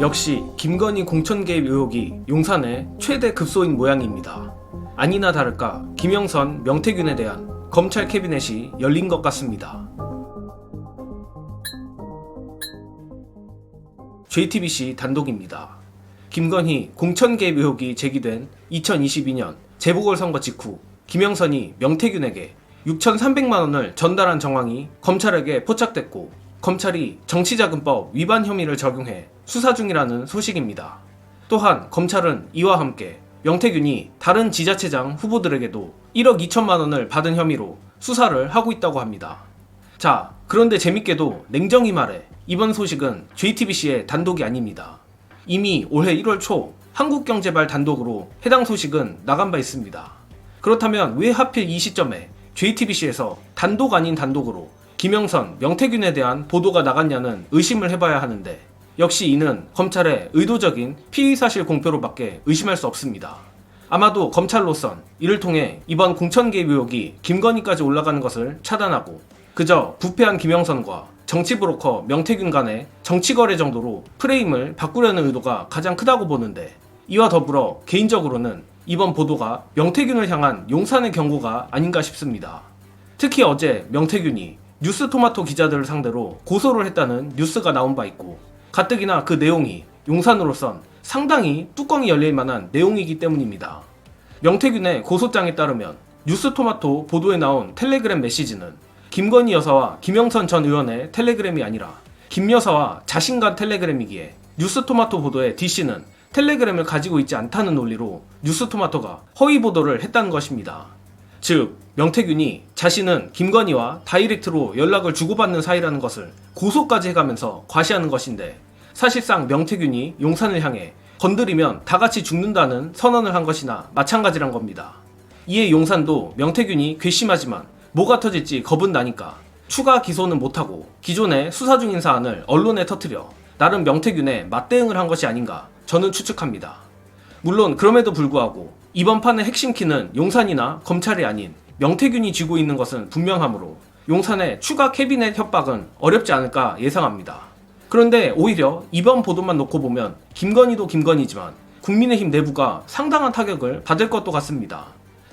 역시 김건희 공천 개입 의혹이 용산의 최대 급소인 모양입니다. 아니나 다를까 김영선, 명태균에 대한 검찰 캐비넷이 열린 것 같습니다. JTBC 단독입니다. 김건희 공천 개입 의혹이 제기된 2022년 재보궐선거 직후 김영선이 명태균에게 6,300만 원을 전달한 정황이 검찰에게 포착됐고 검찰이 정치자금법 위반 혐의를 적용해 수사 중이라는 소식입니다. 또한 검찰은 이와 함께 명태균이 다른 지자체장 후보들에게도 1억 2천만 원을 받은 혐의로 수사를 하고 있다고 합니다. 자, 그런데 재밌게도 냉정히 말해 이번 소식은 JTBC의 단독이 아닙니다. 이미 올해 1월 초 한국경제발 단독으로 해당 소식은 나간 바 있습니다. 그렇다면 왜 하필 이 시점에 JTBC에서 단독 아닌 단독으로 김영선, 명태균에 대한 보도가 나갔냐는 의심을 해봐야 하는데 역시 이는 검찰의 의도적인 피의 사실 공표로밖에 의심할 수 없습니다. 아마도 검찰로선 이를 통해 이번 공천 개입 의혹이 김건희까지 올라가는 것을 차단하고 그저 부패한 김영선과 정치 브로커 명태균 간의 정치 거래 정도로 프레임을 바꾸려는 의도가 가장 크다고 보는데 이와 더불어 개인적으로는 이번 보도가 명태균을 향한 용산의 경고가 아닌가 싶습니다. 특히 어제 명태균이 뉴스 토마토 기자들을 상대로 고소를 했다는 뉴스가 나온 바 있고 가뜩이나 그 내용이 용산으로선 상당히 뚜껑이 열릴 만한 내용이기 때문입니다. 명태균의 고소장에 따르면 뉴스 토마토 보도에 나온 텔레그램 메시지는 김건희 여사와 김영선 전 의원의 텔레그램이 아니라 김 여사와 자신 간 텔레그램이기에 뉴스 토마토 보도의 DC는 텔레그램을 가지고 있지 않다는 논리로 뉴스 토마토가 허위 보도를 했다는 것입니다. 즉, 명태균이 자신은 김건희와 다이렉트로 연락을 주고받는 사이라는 것을 고소까지 해가면서 과시하는 것인데 사실상 명태균이 용산을 향해 건드리면 다 같이 죽는다는 선언을 한 것이나 마찬가지란 겁니다. 이에 용산도 명태균이 괘씸하지만 뭐가 터질지 겁은 나니까 추가 기소는 못하고 기존에 수사 중인 사안을 언론에 터뜨려 나름 명태균에 맞대응을 한 것이 아닌가 저는 추측합니다. 물론 그럼에도 불구하고 이번 판의 핵심 키는 용산이나 검찰이 아닌 명태균이 쥐고 있는 것은 분명하므로 용산의 추가 캐비넷 협박은 어렵지 않을까 예상합니다. 그런데 오히려 이번 보도만 놓고 보면 김건희도 김건희지만 국민의힘 내부가 상당한 타격을 받을 것도 같습니다.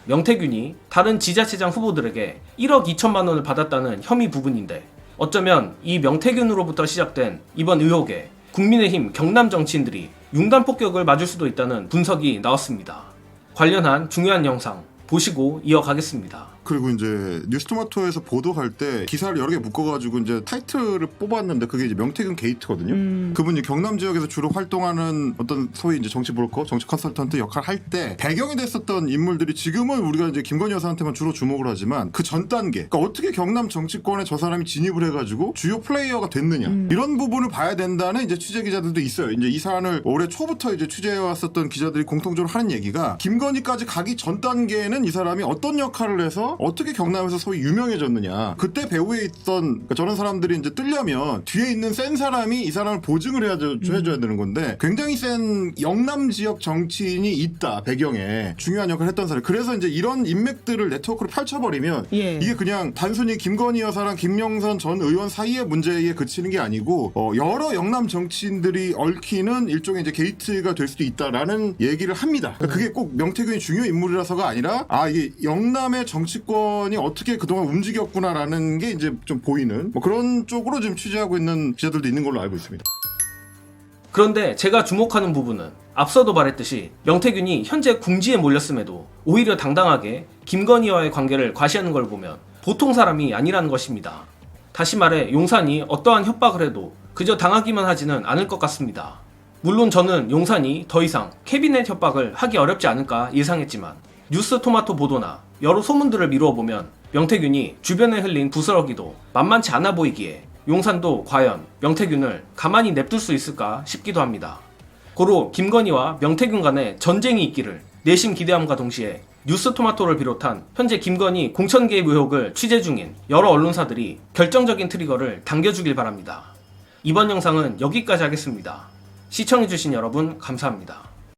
명태균이 다른 지자체장 후보들에게 1억 2천만 원을 받았다는 혐의 부분인데 어쩌면 이 명태균으로부터 시작된 이번 의혹에 국민의힘 경남 정치인들이 융단 폭격을 맞을 수도 있다는 분석이 나왔습니다. 관련한 중요한 영상 보시고 이어가겠습니다. 그리고 이제 뉴스토마토에서 보도할 때 기사를 여러 개 묶어가지고 이제 타이틀을 뽑았는데 그게 이제 명태균 게이트거든요. 음. 그분이 경남 지역에서 주로 활동하는 어떤 소위 이제 정치 브로커, 정치 컨설턴트 역할 할 때 배경이 됐었던 인물들이 지금은 우리가 이제 김건희 여사한테만 주로 주목을 하지만 그 전 단계, 그러니까 어떻게 경남 정치권에 저 사람이 진입을 해가지고 주요 플레이어가 됐느냐 음. 이런 부분을 봐야 된다는 이제 취재 기자들도 있어요. 이제 이 사안을 올해 초부터 이제 취재해 왔었던 기자들이 공통적으로 하는 얘기가 김건희까지 가기 전 단계에는 이 사람이 어떤 역할을 해서 어떻게 경남에서 소위 유명해졌느냐. 그때 배후에 있던 그러니까 저런 사람들이 이제 뜨려면 뒤에 있는 센 사람이 이 사람을 보증을 해야, 해줘야 되는 건데 굉장히 센 영남 지역 정치인이 있다 배경에 중요한 역할을 했던 사람. 그래서 이제 이런 인맥들을 네트워크로 펼쳐버리면 예. 이게 그냥 단순히 김건희 여사랑 김영선 전 의원 사이의 문제에 그치는 게 아니고 어, 여러 영남 정치인들이 얽히는 일종의 이제 게이트가 될 수도 있다라는 얘기를 합니다. 그러니까 그게 꼭 명태균이 중요 인물이라서가 아니라 아 이게 영남의 정치권이 어떻게 그동안 움직였구나라는 게 이제 좀 보이는 뭐 그런 쪽으로 지금 취재하고 있는 기자들도 있는 걸로 알고 있습니다. 그런데 제가 주목하는 부분은 앞서도 말했듯이 명태균이 현재 궁지에 몰렸음에도 오히려 당당하게 김건희와의 관계를 과시하는 걸 보면 보통 사람이 아니라는 것입니다. 다시 말해 용산이 어떠한 협박을 해도 그저 당하기만 하지는 않을 것 같습니다. 물론 저는 용산이 더 이상 캐비넷 협박을 하기 어렵지 않을까 예상했지만 뉴스 토마토 보도나 여러 소문들을 미루어 보면 명태균이 주변에 흘린 부스러기도 만만치 않아 보이기에 용산도 과연 명태균을 가만히 냅둘 수 있을까 싶기도 합니다. 고로 김건희와 명태균 간의 전쟁이 있기를 내심 기대함과 동시에 뉴스 토마토를 비롯한 현재 김건희 공천 개입 의혹을 취재 중인 여러 언론사들이 결정적인 트리거를 당겨주길 바랍니다. 이번 영상은 여기까지 하겠습니다. 시청해주신 여러분 감사합니다.